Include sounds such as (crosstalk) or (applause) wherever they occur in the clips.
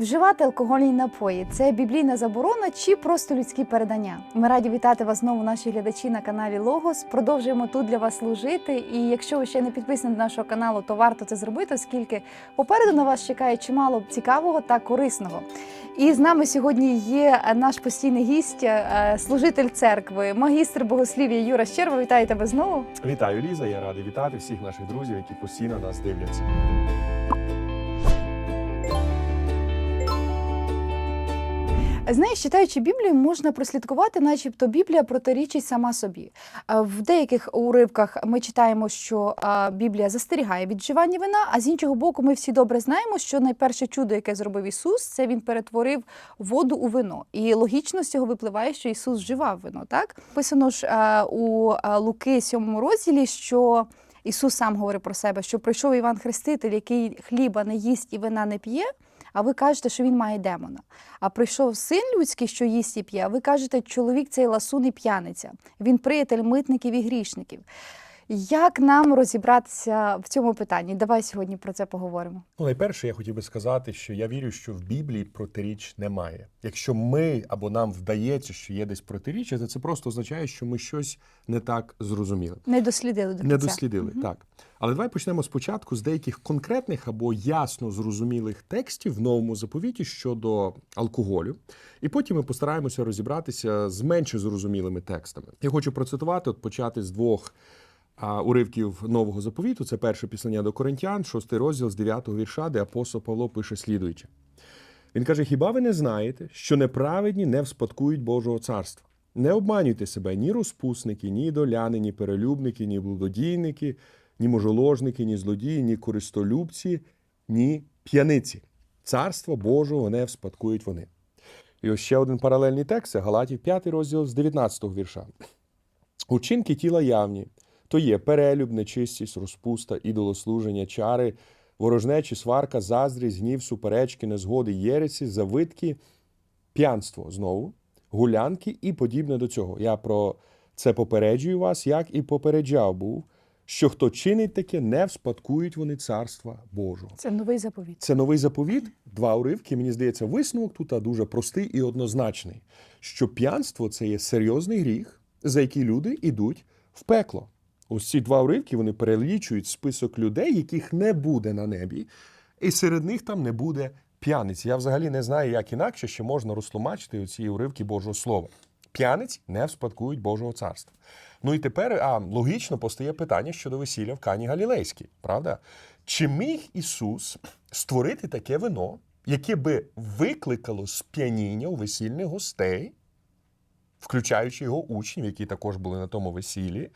Вживати алкогольні напої це біблійна заборона чи просто людські передання. Ми раді вітати вас знову, наші глядачі на каналі Логос. Продовжуємо тут для вас служити. І якщо ви ще не підписані до нашого каналу, то варто це зробити, оскільки попереду на вас чекає чимало цікавого та корисного. І з нами сьогодні є наш постійний гість, е, служитель церкви, магістр богослів'я Юра Щерба. Вітаю тебе знову. Вітаю, Ліза. Я радий вітати всіх наших друзів, які постійно нас дивляться. Знаєш, читаючи Біблію, можна прослідкувати, начебто Біблія протирічить сама собі. В деяких уривках ми читаємо, що Біблія застерігає від вживання вина, а з іншого боку, ми всі добре знаємо, що найперше чудо, яке зробив Ісус, це він перетворив воду у вино. І логічно з цього випливає, що Ісус вживав вино. Так писано ж у Луки 7 розділі, що Ісус сам говорить про себе, що прийшов Іван Хреститель, який хліба не їсть і вина не п'є. А ви кажете, що він має демона. А прийшов син людський, що їсть і п'є. А ви кажете, чоловік цей ласун і п'яниця. Він приятель митників і грішників. Як нам розібратися в цьому питанні? Давай сьогодні про це поговоримо. Ну, найперше, я хотів би сказати, що я вірю, що в Біблії протиріч немає. Якщо ми або нам вдається, що є десь протиріччя, то це просто означає, що ми щось не так зрозуміли. Не дослідили до Не кінця. дослідили, так. Але давай почнемо спочатку з деяких конкретних або ясно зрозумілих текстів в новому заповіті щодо алкоголю. І потім ми постараємося розібратися з менше зрозумілими текстами. Я хочу процитувати, от почати з двох уривків нового заповіту. Це перше післання до Коринтян, шостий розділ з 9 вірша, де апостол Павло пише слідуюче. Він каже: Хіба ви не знаєте, що неправедні не вспадкують Божого царства? Не обманюйте себе ні розпусники, ні ідоляни, ні перелюбники, ні блудодійники, ні мужоложники, ні злодії, ні користолюбці, ні п'яниці. Царство Божого не вспадкують вони. І ось ще один паралельний текст це Галатів 5 розділ з 19 вірша. Учинки тіла явні, то є перелюб, нечистість, розпуста, ідолослуження, чари, ворожнечі, сварка, заздрість, гнів, суперечки, незгоди, єресі, завитки, п'янство знову, гулянки і подібне до цього. Я про це попереджую вас, як і попереджав був, що хто чинить таке, не вспадкують вони царства Божого. Це новий заповіт. Це новий заповіт, два уривки. Мені здається, висновок тут дуже простий і однозначний: що п'янство це є серйозний гріх, за який люди йдуть в пекло. Ось ці два уривки вони перелічують список людей, яких не буде на небі, і серед них там не буде п'яниць. Я взагалі не знаю, як інакше ще можна розтлумачити ці уривки Божого Слова. П'яниць не вспадкують Божого царства. Ну і тепер а, логічно постає питання щодо весілля в Кані Галілейській, правда? Чи міг Ісус створити таке вино, яке би викликало сп'яніння у весільних гостей, включаючи його учнів, які також були на тому весіллі,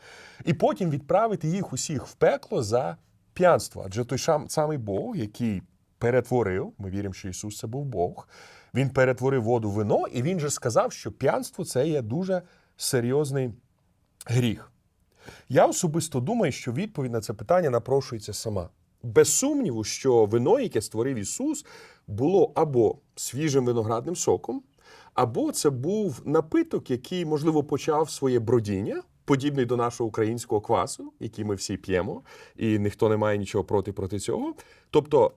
і потім відправити їх усіх в пекло за п'янство? Адже той самий Бог, який перетворив, ми віримо, що Ісус це був Бог, він перетворив воду в вино, і він же сказав, що п'янство це є дуже серйозний гріх. Я особисто думаю, що відповідь на це питання напрошується сама. Без сумніву, що вино, яке створив Ісус, було або свіжим виноградним соком, або це був напиток, який, можливо, почав своє бродіння, подібний до нашого українського квасу, який ми всі п'ємо, і ніхто не має нічого проти проти цього. Тобто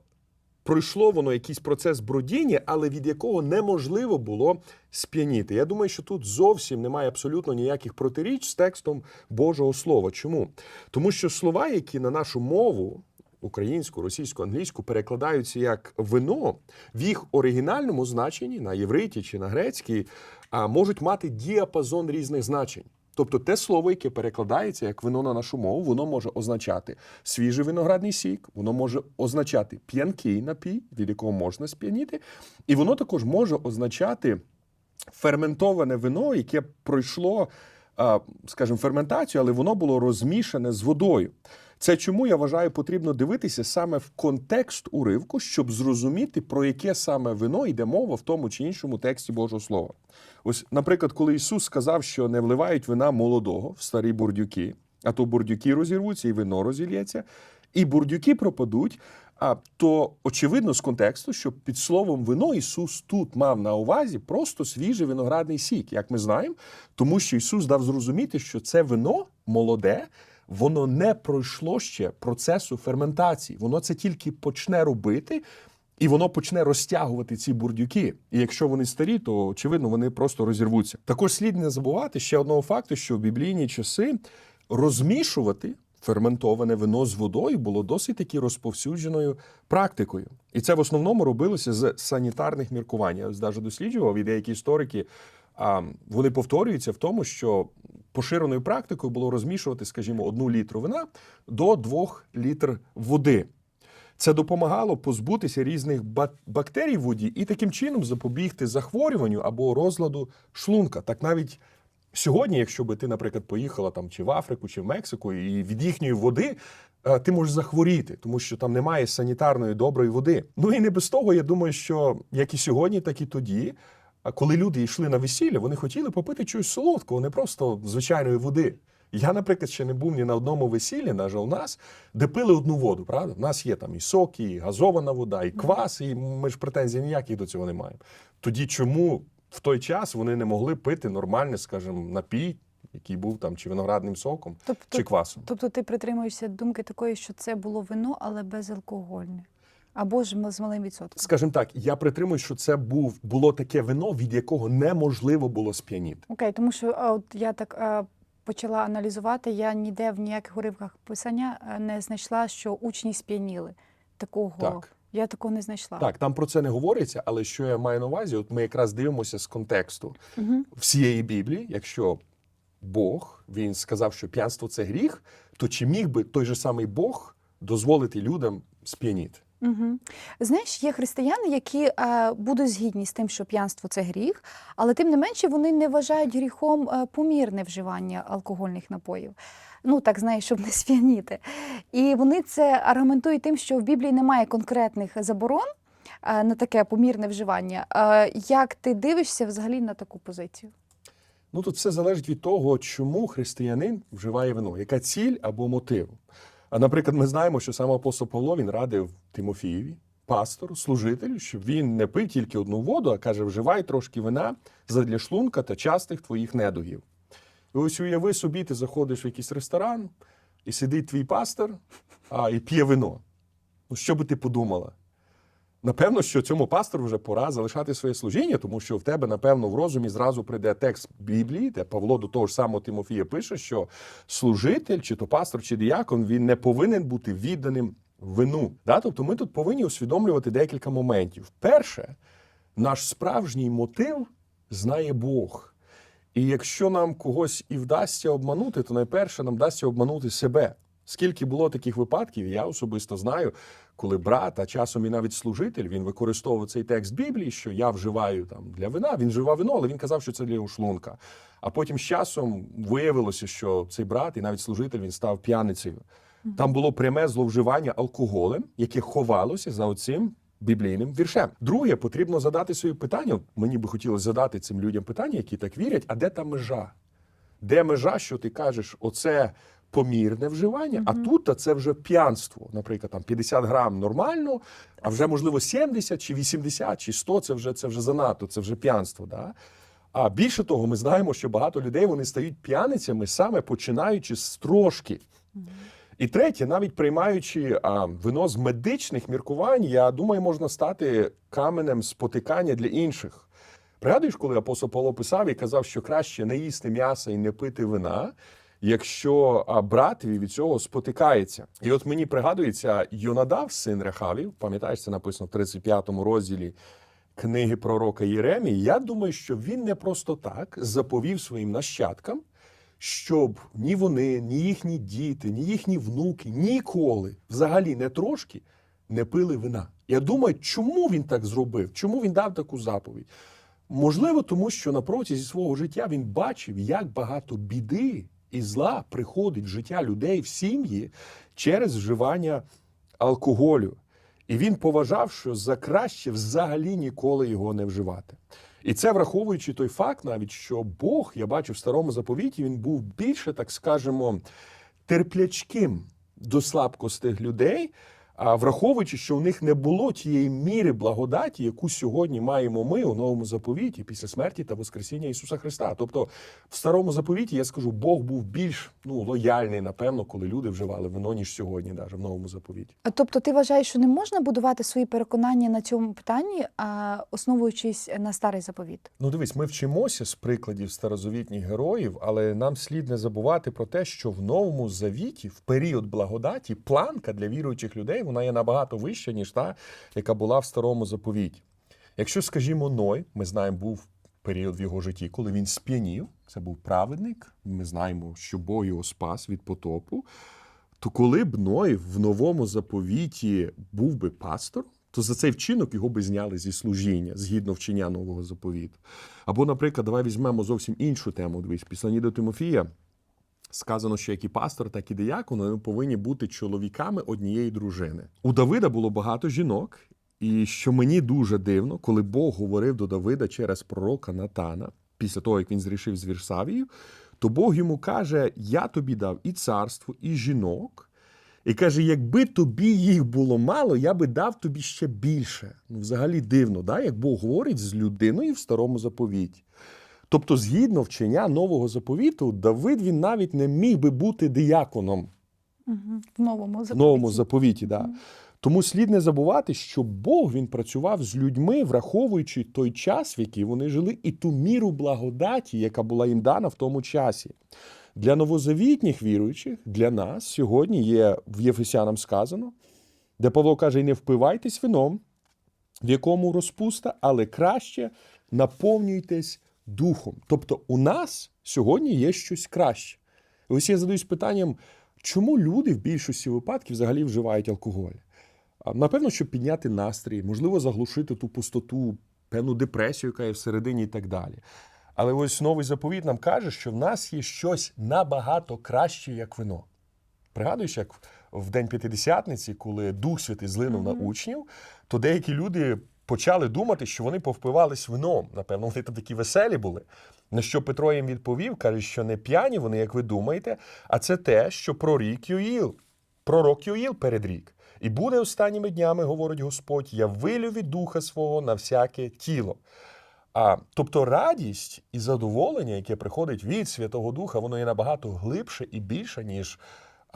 пройшло воно якийсь процес бродіння, але від якого неможливо було сп'яніти. Я думаю, що тут зовсім немає абсолютно ніяких протиріч з текстом Божого Слова. Чому? Тому що слова, які на нашу мову. Українську, російську, англійську перекладаються як вино в їх оригінальному значенні на євриті чи на грецькій, а можуть мати діапазон різних значень. Тобто те слово, яке перекладається як вино на нашу мову, воно може означати свіжий виноградний сік, воно може означати п'янкий напій, від якого можна сп'яніти, і воно також може означати ферментоване вино, яке пройшло, скажімо, ферментацію, але воно було розмішане з водою. Це чому я вважаю, потрібно дивитися саме в контекст уривку, щоб зрозуміти, про яке саме вино йде мова в тому чи іншому тексті Божого Слова. Ось, наприклад, коли Ісус сказав, що не вливають вина молодого в старі бурдюки, а то бурдюки розірвуться, і вино розілється, і бурдюки пропадуть. А то очевидно з контексту, що під словом вино Ісус тут мав на увазі просто свіжий виноградний сік, як ми знаємо, тому що Ісус дав зрозуміти, що це вино молоде, воно не пройшло ще процесу ферментації. Воно це тільки почне робити. І воно почне розтягувати ці бурдюки. І якщо вони старі, то очевидно вони просто розірвуться. Також слід не забувати ще одного факту, що в біблійні часи розмішувати ферментоване вино з водою було досить таки розповсюдженою практикою. І це в основному робилося з санітарних міркувань. Я навіть досліджував, і деякі історики а, вони повторюються в тому, що поширеною практикою було розмішувати, скажімо, одну літру вина до двох літр води. Це допомагало позбутися різних бактерій в воді і таким чином запобігти захворюванню або розладу шлунка. Так навіть сьогодні, якщо би ти, наприклад, поїхала там чи в Африку, чи в Мексику, і від їхньої води е, ти можеш захворіти, тому що там немає санітарної доброї води. Ну і не без того, я думаю, що як і сьогодні, так і тоді. Коли люди йшли на весілля, вони хотіли попити чогось солодкого, не просто звичайної води. Я, наприклад, ще не був ні на одному весіллі, на жаль, у нас, де пили одну воду, правда? У нас є там і соки, і газована вода, і квас, і ми ж претензій ніяких до цього не маємо. Тоді чому в той час вони не могли пити нормальний, скажімо, напій, який був там чи виноградним соком, Тобто, чи квасом? тобто ти притримуєшся думки такої, що це було вино, але безалкогольне. Або ж з малим відсотком. Скажімо так, я притримую, що це був було таке вино, від якого неможливо було сп'яніти. Окей, тому що от я так почала аналізувати, я ніде в ніяких уривках писання не знайшла, що учні сп'яніли. Такого Так. я такого не знайшла. Так, там про це не говориться, але що я маю на увазі, от ми якраз дивимося з контексту Угу. всієї Біблії, якщо Бог він сказав, що п'янство це гріх, то чи міг би той же самий Бог дозволити людям сп'яніти? Угу. Знаєш, є християни, які е, будуть згідні з тим, що п'янство це гріх, але тим не менше вони не вважають гріхом е, помірне вживання алкогольних напоїв. Ну так знаєш, щоб не сп'яніти. І вони це аргументують тим, що в Біблії немає конкретних заборон е, на таке помірне вживання. Е, як ти дивишся взагалі на таку позицію? Ну тут все залежить від того, чому християнин вживає вино, яка ціль або мотив. А наприклад, ми знаємо, що сам апостол Павло він радив Тимофієві, пастору, служителю, щоб він не пив тільки одну воду, а каже, вживай трошки вина задля шлунка та частих твоїх недугів. І ось уяви собі, ти заходиш в якийсь ресторан, і сидить твій пастор, а і п'є вино. Ну, що би ти подумала? Напевно, що цьому пастору вже пора залишати своє служіння, тому що в тебе, напевно, в розумі зразу прийде текст Біблії, де Павло до того ж самого Тимофія пише, що служитель, чи то пастор, чи діякон, він не повинен бути відданим вину. Да? Тобто ми тут повинні усвідомлювати декілька моментів. Перше, наш справжній мотив знає Бог. І якщо нам когось і вдасться обманути, то найперше нам вдасться обманути себе. Скільки було таких випадків, я особисто знаю, коли брат, а часом і навіть служитель, він використовував цей текст Біблії, що я вживаю там для вина. Він вживав вино, але він казав, що це для його шлунка. А потім з часом виявилося, що цей брат і навіть служитель він став п'яницею. Там було пряме зловживання алкоголем, яке ховалося за оцим біблійним віршем. Друге, потрібно задати собі питання. Мені би хотілося задати цим людям питання, які так вірять. А де та межа? Де межа, що ти кажеш, оце помірне вживання, а тут це вже п'янство. Наприклад, там 50 грам нормально, а вже можливо 70 чи 80 чи 100 – це вже це вже занадто, це вже п'янство. Да? А більше того, ми знаємо, що багато людей вони стають п'яницями саме починаючи з трошки. І третє, навіть приймаючи а, вино з медичних міркувань, я думаю, можна стати каменем спотикання для інших. Пригадуєш, коли апостол Павло писав і казав, що краще не їсти м'яса і не пити вина, якщо братові від цього спотикається. І от мені пригадується Йонадав, син Рехавів, пам'ятаєш, це написано в 35-му розділі книги пророка Єремії. Я думаю, що він не просто так заповів своїм нащадкам, щоб ні вони, ні їхні діти, ні їхні внуки ніколи, взагалі не трошки, не пили вина. Я думаю, чому він так зробив? Чому він дав таку заповідь? Можливо, тому що на протязі свого життя він бачив, як багато біди і зла приходить в життя людей в сім'ї через вживання алкоголю. І він поважав, що за краще взагалі ніколи його не вживати. І це враховуючи той факт, навіть що Бог, я бачу в старому заповіті, він був більше, так скажемо, терплячким до слабкостих людей, враховуючи, що у них не було тієї міри благодаті, яку сьогодні маємо ми у новому заповіті після смерті та Воскресіння Ісуса Христа. Тобто, в старому заповіті я скажу, Бог був більш ну лояльний, напевно, коли люди вживали вино, ніж сьогодні, навіть в новому заповіті. А Тобто, ти вважаєш, що не можна будувати свої переконання на цьому питанні, а основуючись на старий заповіт? Ну, дивись, ми вчимося з прикладів старозавітніх героїв, але нам слід не забувати про те, що в новому завіті, в період благодаті, планка для віруючих людей вона є набагато вища, ніж та, яка була в старому заповіті. Якщо, скажімо, Ной, ми знаємо, був період в його житті, коли він сп'янів, це був праведник. Ми знаємо, що Бог його спас від потопу. То коли б Ной в новому заповіті був би пастором, то за цей вчинок його би зняли зі служіння згідно вчення нового заповіту. Або, наприклад, давай візьмемо зовсім іншу тему. Дивись, післанні до Тимофія сказано, що як і пастор, так і диякон вони повинні бути чоловіками однієї дружини. У Давида було багато жінок, і що мені дуже дивно, коли Бог говорив до Давида через пророка Натана, після того як він зрішив з Вірсавією, то Бог йому каже: Я тобі дав і царство, і жінок. І каже: якби тобі їх було мало, я би дав тобі ще більше. Ну, взагалі дивно, да? як Бог говорить з людиною в старому заповіті. Тобто, згідно вчення нового заповіту, Давид він навіть не міг би бути дияконом Угу. В новому в заповіті. новому заповіті. Да. Тому слід не забувати, що Бог він працював з людьми, враховуючи той час, в який вони жили, і ту міру благодаті, яка була їм дана в тому часі. Для новозавітніх віруючих, для нас сьогодні є в Єфесянам сказано, де Павло каже: не впивайтесь вином, в якому розпуста, але краще наповнюйтесь духом. Тобто, у нас сьогодні є щось краще. І ось я задаюсь питанням, чому люди в більшості випадків взагалі вживають алкоголь? Напевно, щоб підняти настрій, можливо, заглушити ту пустоту, певну депресію, яка є всередині і так далі. Але ось новий заповіт нам каже, що в нас є щось набагато краще, як вино. Пригадуєш, як в День П'ятидесятниці, коли Дух Святий злинув на учнів, то деякі люди почали думати, що вони повпивались вином. Напевно, вони там такі веселі були. На що Петро їм відповів, каже, що не п'яні вони, як ви думаєте, а це те, що прорік Йоїл, пророк Йоїл передрік. І буде останніми днями, говорить Господь, я вилю від духа свого на всяке тіло. А, тобто радість і задоволення, яке приходить від Святого Духа, воно є набагато глибше і більше, ніж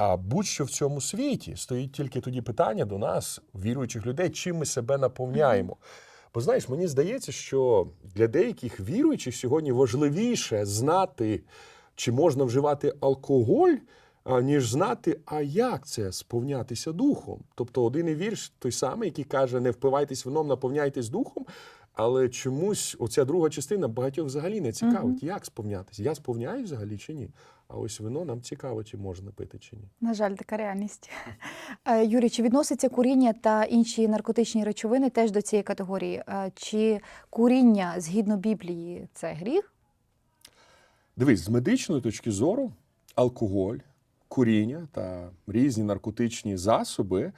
а, будь-що в цьому світі. Стоїть тільки тоді питання до нас, віруючих людей, чим ми себе наповняємо. Бо знаєш, мені здається, що для деяких віруючих сьогодні важливіше знати, чи можна вживати алкоголь, ніж знати, а як це сповнятися духом. Тобто один і вірш той самий, який каже: не впивайтесь вином, наповняйтесь духом. Але чомусь оця друга частина багатьох взагалі не цікавить, як сповнятися. Я сповняюсь взагалі чи ні? А ось вино нам цікаво, чи можна пити, чи ні. На жаль, така реальність. (laughs) Е, Юрій, чи відноситься куріння та інші наркотичні речовини теж до цієї категорії? Е, Чи куріння згідно Біблії це гріх? Дивись, з медичної точки зору, алкоголь, куріння та різні наркотичні засоби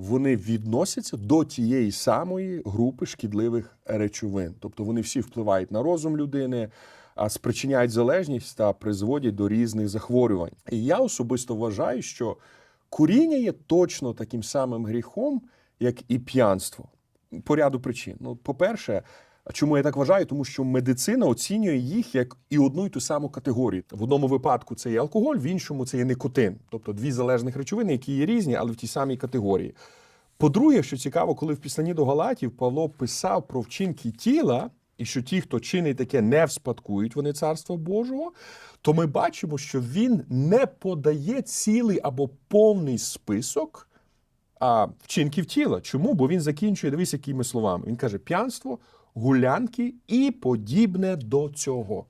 вони відносяться до тієї самої групи шкідливих речовин. Тобто вони всі впливають на розум людини, спричиняють залежність та призводять до різних захворювань. І я особисто вважаю, що куріння є точно таким самим гріхом, як і п'янство. По ряду причин. Ну, по-перше, Чому я так вважаю? Тому що медицина оцінює їх як і одну і ту саму категорію. В одному випадку це є алкоголь, в іншому це є никотин, тобто дві залежних речовини, які є різні, але в тій самій категорії. По-друге, що цікаво, коли в післанні до Галатів Павло писав про вчинки тіла, і що ті, хто чинить таке, не вспадкують вони царства Божого, то ми бачимо, що він не подає цілий або повний список а, вчинків тіла. Чому? Бо він закінчує, дивись, якими словами. Він каже: п'янство, гулянки і подібне до цього.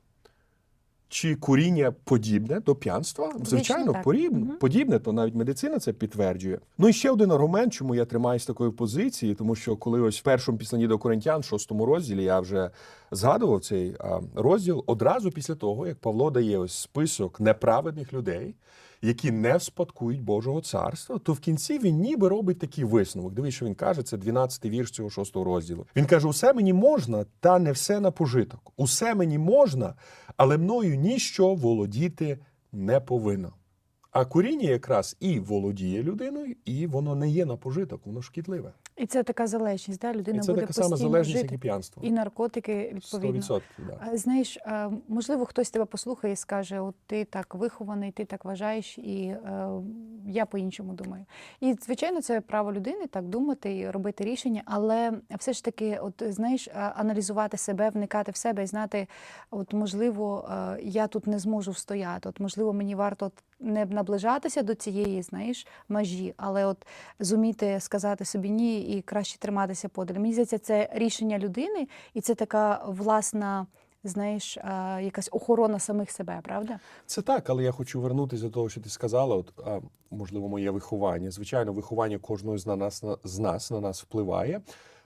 Чи куріння подібне до п'янства? Звичайно, так. подібне, подібне, то навіть медицина це підтверджує. Ну і ще один аргумент, чому я тримаюсь такої позиції, тому що коли ось в першому післанні до Коринтян, шостому розділі, я вже згадував цей розділ одразу після того, як Павло дає ось список неправедних людей, які не вспадкують Божого царства, то в кінці він ніби робить такий висновок. Дивись, що він каже, це 12-й вірш цього шостого розділу. Він каже: усе мені можна, та не все на пожиток. Усе мені можна, але мною ніщо володіти не повинно. А коріння якраз і володіє людиною, і воно не є на пожиток, воно шкідливе. І це така залежність, да? людина і це буде така сама залежність, жити. як і п'янство. І наркотики, відповідно. 100%. Да. Знаєш, можливо, хтось тебе послухає і скаже: от ти так вихований, ти так вважаєш, і е, я по-іншому думаю. І звичайно, це право людини так думати і робити рішення, але все ж таки, от знаєш, аналізувати себе, вникати в себе і знати, от можливо, е, я тут не зможу встояти. От можливо, мені варто не наближатися до цієї, знаєш, межі, але от зуміти сказати собі ні і краще триматися подалі. Мені здається, це рішення людини, і це така власна, знаєш, а, якась охорона самих себе, правда? Це так, але я хочу вернутися до того, що ти сказала. От а, можливо, моє виховання. Звичайно, виховання кожного з нас на з нас на нас впливає.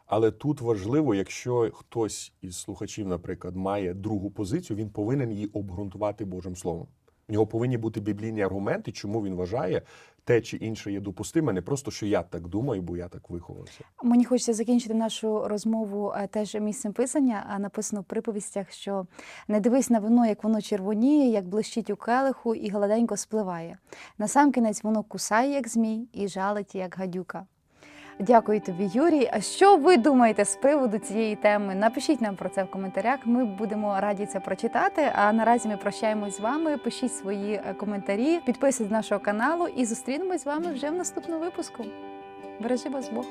Але тут важливо, якщо хтось із слухачів, наприклад, має другу позицію, він повинен її обґрунтувати Божим Словом. У нього повинні бути біблійні аргументи, чому він вважає те чи інше є допустиме, не просто що я так думаю, бо я так виховався. Мені хочеться закінчити нашу розмову е, теж місцем писання. А написано в приповістях, що не дивись на вино, як воно червоніє, як блищить у келиху і гладенько спливає. Насамкінець воно кусає, як змій, і жалить, як гадюка. Дякую тобі, Юрій. А що ви думаєте з приводу цієї теми? Напишіть нам про це в коментарях. Ми будемо раді це прочитати. А наразі ми прощаємось з вами. Пишіть свої е, коментарі, підписуйтесь нашого каналу і зустрінемось з вами вже в наступному випуску. Бережи вас Бог!